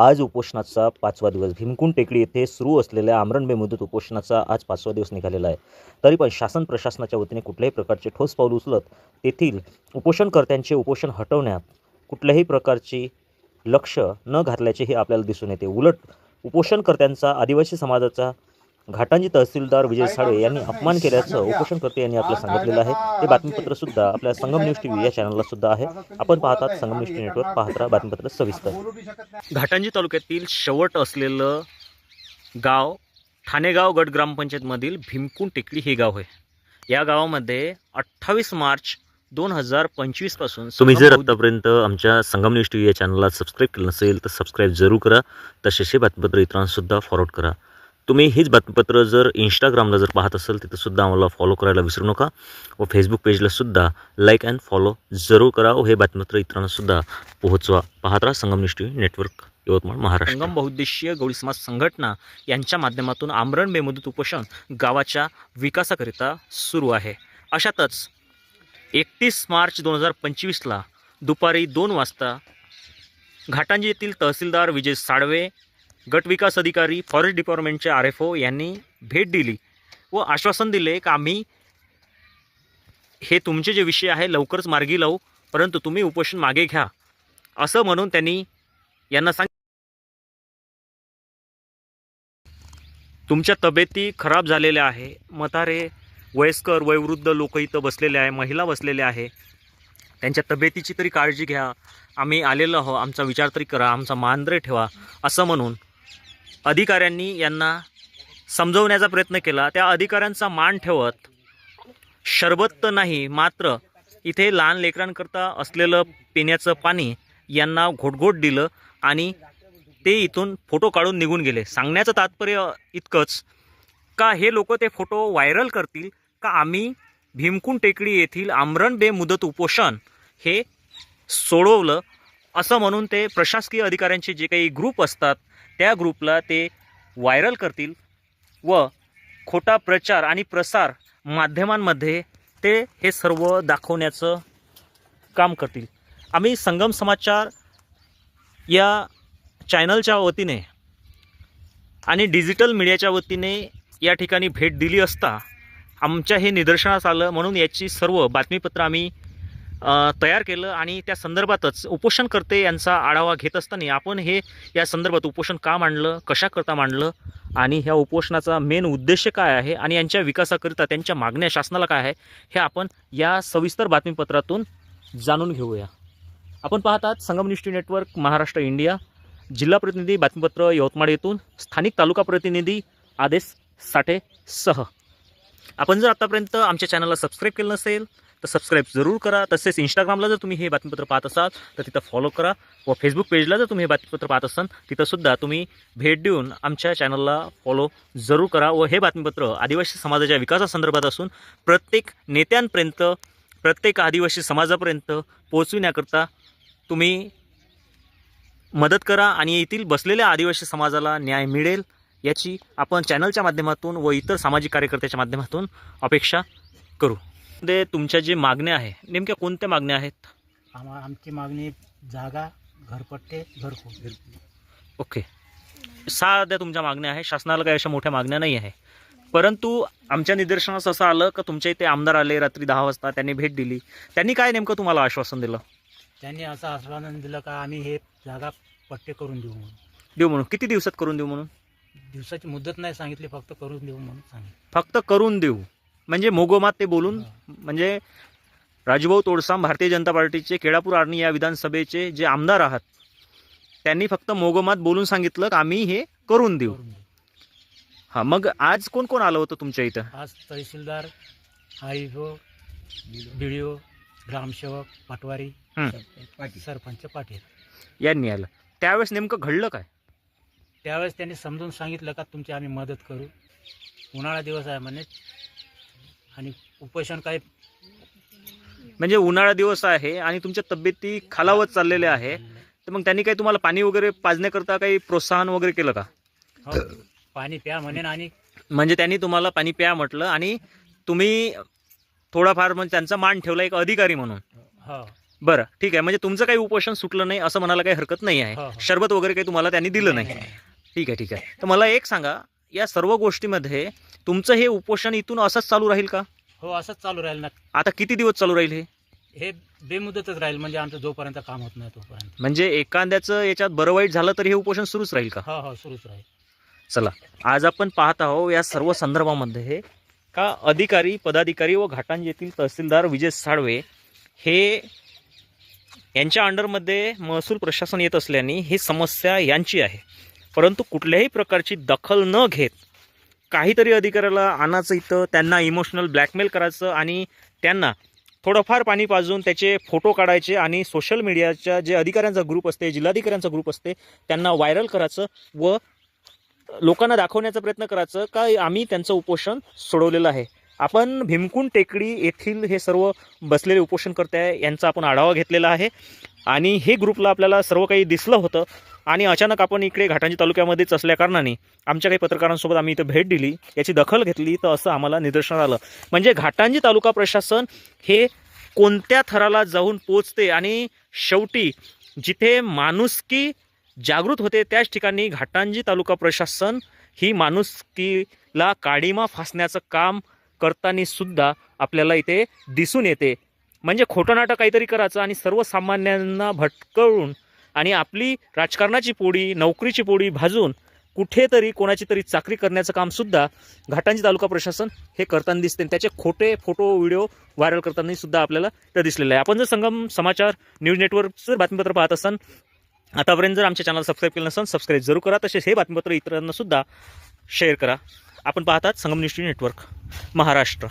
आज उपोषणाचा पाचवा दिवस. भीमकुंड टेकडी येथे सुरू असलेल्या आमरणबे मुदत उपोषणाचा आज पाचवा दिवस निघालेला आहे. तरी पण शासन प्रशासनाच्या वतीने कुठल्याही प्रकारचे ठोस पाऊल उचलत तेथील उपोषणकर्त्यांचे उपोषण हटवण्यात कुठल्याही प्रकारची लक्ष न घातल्याचे हे आपल्याला दिसून येते. उलट उपोषणकर्त्यांचा आदिवासी समाजाचा घाटांजी तहसीलदार विजय साळे यांनी अपमान केल्याचं उपोषणकर्ते यांनी आपल्याला सांगितलेलं आहे. ते बातमीपत्र सुद्धा आपल्या संगम न्यूज टी व्ही या चॅनलला सुद्धा आहे. आपण पाहतात संगम न्यूज टी नेटवर्क. पाहत राहा बातमीपत्र सविस्तर. घाटांजी तालुक्यातील शेवट असलेलं गाव ठाणेगाव गट ग्रामपंचायतमधील भीमकुंड टेकडी हे गाव आहे. या गावामध्ये अठ्ठावीस मार्च दोन हजार पंचवीसपासून तुम्ही जर आतापर्यंत आमच्या संगम न्यूज टी व्ही या चॅनलला सबस्क्राईब केलं नसेल तर सबस्क्राईब जरूर करा. तसेच हे बातमीपत्र इतरांसुद्धा फॉरवर्ड करा. तुम्ही हीच बातमीपत्र जर इंस्टाग्रामला जर पाहत असाल तिथंसुद्धा आम्हाला फॉलो करायला विसरू नका. व फेसबुक पेजलासुद्धा लाईक अँड फॉलो जरूर करा व हे बातमीपत्र इतरांनासुद्धा पोहोचवा. पाहत राहा संगमनिष्ठी नेटवर्क यवतमाळ महाराष्ट्र. संगम बहुद्देशीय गवळी समाज संघटना यांच्या माध्यमातून आमरण बेमुदत उपोषण गावाच्या विकासाकरिता सुरू आहे. अशातच एकतीस मार्च दोन हजार पंचवीसला दुपारी दोन वाजता घाटांजी येथील तहसीलदार विजय साळवे गटविकास अधिकारी फॉरेस्ट डिपार्टमेंटचे आर एफ ओ यांनी भेट दिली व आश्वासन दिले की आम्ही हे तुमचे जे विषय आहे लवकरच मार्गी लावू परंतु तुम्ही उपोषण मागे घ्या. असं म्हणून त्यांनी यांना सांग तुमच्या तब्येती खराब झालेल्या आहे. मतारे वयस्कर वयोवृद्ध लोक इथं बसलेले आहे महिला बसलेल्या आहे. त्यांच्या तब्येतीची तरी काळजी घ्या. आम्ही आलेलो आहो आमचा विचार तरी करा. आमचा मानदरे ठेवा. असं म्हणून अधिकाऱ्यांनी यांना समजवण्याचा प्रयत्न केला. त्या अधिकाऱ्यांचा मान ठेवत शरबत तर नाही मात्र इथे लहान लेकरांकरता असलेलं पिण्याचं पाणी यांना घोटघोट दिलं आणि ते इथून फोटो काढून निघून गेले. सांगण्याचं तात्पर्य इतकंच का हे लोक ते फोटो व्हायरल करतील? का आम्ही भीमकुंड टेकडी येथील आमरण बे मुदत उपोषण हे सोडवलं? असं म्हणून ते प्रशासकीय अधिकाऱ्यांचे जे काही ग्रुप असतात त्या ग्रुपला ते व्हायरल करतील व खोटा प्रचार आणि प्रसार माध्यमांमध्ये ते हे सर्व दाखवण्याचं काम करतील. आम्ही संगम समाचार या चॅनलच्या वतीने आणि डिजिटल मीडियाच्या वतीने या ठिकाणी भेट दिली असता आमच्या हे निदर्शनास आलं म्हणून याची सर्व बातमीपत्र आम्ही तयार केलं आणि त्या संदर्भातच उपोषणकर्ते यांचा आढावा घेत असताना आपण हे या संदर्भात उपोषण का मांडलं कशाकरता मांडलं आणि ह्या उपोषणाचा मेन उद्देश काय आहे आणि यांच्या विकासाकरिता त्यांच्या मागण्या शासनाला काय आहे हे आपण या सविस्तर बातमीपत्रातून जाणून घेऊया. आपण पाहतात Sangam news T network Maharashtra India. जिल्हा प्रतिनिधी बातमीपत्र यवतमाळ येथून स्थानिक तालुका प्रतिनिधी आदेश साठे सह. आपण जर आतापर्यंत आमच्या चॅनलला सबस्क्राईब केलं नसेल तर सबस्क्राईब जरूर करा. तसेच इंस्टाग्रामला जर तुम्ही हे बातमीपत्र पाहत असाल तर तिथं फॉलो करा. व फेसबुक पेजला जर तुम्ही हे बातमीपत्र पाहत असाल तिथंसुद्धा तुम्ही भेट देऊन आमच्या चॅनलला फॉलो जरूर करा. व हे बातमीपत्र आदिवासी समाजाच्या विकासासंदर्भात असून प्रत्येक नेत्यांपर्यंत प्रत्येक आदिवासी समाजापर्यंत पोहोचविण्याकरता तुम्ही मदत करा आणि येथील बसलेल्या आदिवासी समाजाला न्याय मिळेल याची आपण चॅनलच्या माध्यमातून व इतर सामाजिक कार्यकर्त्याच्या माध्यमातून अपेक्षा करू. ते तुमच्या जे मागण्या आहे नेमक्या कोणत्या मागण्या आहेत? आम्हा आमची मागणी जागा घरपट्टे घरकुल. ओके. साध्या तुमच्या मागण्या आहे शासनाला काही अशा मोठ्या मागण्या नाही आहे. परंतु आमच्या निदर्शनास असं आलं का तुमच्या इथे आमदार आले रात्री दहा वाजता त्यांनी भेट दिली. त्यांनी काय नेमकं तुम्हाला आश्वासन दिलं? त्यांनी असं आश्वासन दिलं का आम्ही हे जागा पट्टे करून देऊ म्हणून. देऊ म्हणून. किती दिवसात करून देऊ म्हणून? दिवसाची मुदत नाही सांगितली फक्त करून देऊ म्हणून सांगितलं. फक्त करून देऊ. म्हणजे मोगोमात ते बोलून म्हणजे राजूभाऊ तोडसाम भारतीय जनता पार्टीचे केळापूर आर्णी या विधानसभेचे जे आमदार आहात त्यांनी फक्त मोगोमात बोलून सांगितलं की आम्ही हे करून देऊ. हां मग आज कोण कोण आलं होतं तुमच्या इथं? आज तहसीलदार आयओ बी ओ ग्रामसेवक पटवारी सरपंच पाटील. यांनी आलं. त्यावेळेस नेमकं घडलं काय? त्यावेळेस त्यांनी समजून सांगितलं का तुमची आम्ही मदत करू. उन्हाळा दिवस आहे म्हणे. आणि उपोषण काही म्हणजे उन्हाळा दिवस आहे आणि तुमच्या तब्येती खालावत चाललेल्या आहे. तर मग त्यांनी काही तुम्हाला पाणी वगैरे पाजण्याकरता काही प्रोत्साहन वगैरे केलं का? हो, पाणी प्या म्हणेन आणि म्हणजे त्यांनी तुम्हाला पाणी प्या म्हटलं आणि तुम्ही थोडाफार म्हणजे त्यांचा मान ठेवला एक अधिकारी म्हणून. हो. बरं ठीक आहे. म्हणजे तुमचं काही उपोषण सुटलं नाही असं म्हणायला काही हरकत नाही हो, आहे. हो. शरबत वगैरे काही तुम्हाला त्यांनी दिलं नाही. ठीक आहे ठीक आहे. तर मला एक सांगा या सर्व गोष्टीमध्ये तुमचं हे उपोषण इथून असंच चालू राहील का? हो असंच चालू राहील ना आता किती दिवस चालू राहील हे? हे बेमुदतच राहील म्हणजे आमचं जोपर्यंत काम होत नाही तोपर्यंत. म्हणजे एखाद्याचं याच्यात बरं वाईट झालं तर हे उपोषण सुरूच राहील का? हो हो सुरूच राहील. चला आज आपण पाहत आहोत या सर्व संदर्भामध्ये का अधिकारी पदाधिकारी व घाटांज येथील तहसीलदार विजय साळवे हे यांच्या अंडरमध्ये महसूल प्रशासन येत असल्याने ही समस्या यांची आहे. परंतु कुठल्याही प्रकारची दखल न घेत काहीतरी अधिकाऱ्याला आणायचं इथं त्यांना इमोशनल ब्लॅकमेल करायचं आणि त्यांना थोडंफार पाणी पाजून त्याचे फोटो काढायचे आणि सोशल मीडियाच्या जे अधिकाऱ्यांचा ग्रुप असते जिल्हाधिकाऱ्यांचा ग्रुप असते त्यांना व्हायरल करायचं व लोकांना दाखवण्याचा प्रयत्न करायचं का आम्ही त्यांचं उपोषण सोडवलेलं आहे. आपण भीमकुंड टेकडी येथील हे सर्व बसलेले उपोषणकर्ते आहे यांचा आपण आढावा घेतलेला आहे आणि हे ग्रुपला आपल्याला सर्व काही दिसलं होतं. आणि अचानक आपण इकडे घाटांजी तालुक्यामध्येच असल्याकारणाने आमच्या काही पत्रकारांसोबत आम्ही इथं भेट दिली याची दखल घेतली तर असं आम्हाला निदर्शनात आलं. म्हणजे घाटांजी तालुका प्रशासन हे कोणत्या थराला जाऊन पोचते आणि शेवटी जिथे माणुसकी जागृत होते त्याच ठिकाणी घाटांजी तालुका प्रशासन ही माणुसकीला काडीमा फासण्याचं काम करताना सुद्धा आपल्याला इथे दिसून येते. म्हणजे खोटं नाटक काहीतरी करायचं आणि सर्वसामान्यांना भटकवून आणि आपली राजकारणाची पोळी नोकरीची पोळी भाजून कुठेतरी कोणाची तरी चाकरी करण्याचं कामसुद्धा घाटांजी तालुका प्रशासन हे करताना दिसते. त्याचे खोटे फोटो व्हिडिओ व्हायरल करताना सुद्धा आपल्याला ते दिसलेलं आहे. आपण जर संगम समाचार न्यूज नेटवर्कचं बातमीपत्र पाहत असाल आतापर्यंत जर आमच्या चॅनल सबस्क्राईब केलं नसेल सबस्क्राईब जरूर करा. तसेच हे बातमीपत्र इतरांना सुद्धा शेअर करा. आपण पाहतात संगम न्यूज नेटवर्क महाराष्ट्र.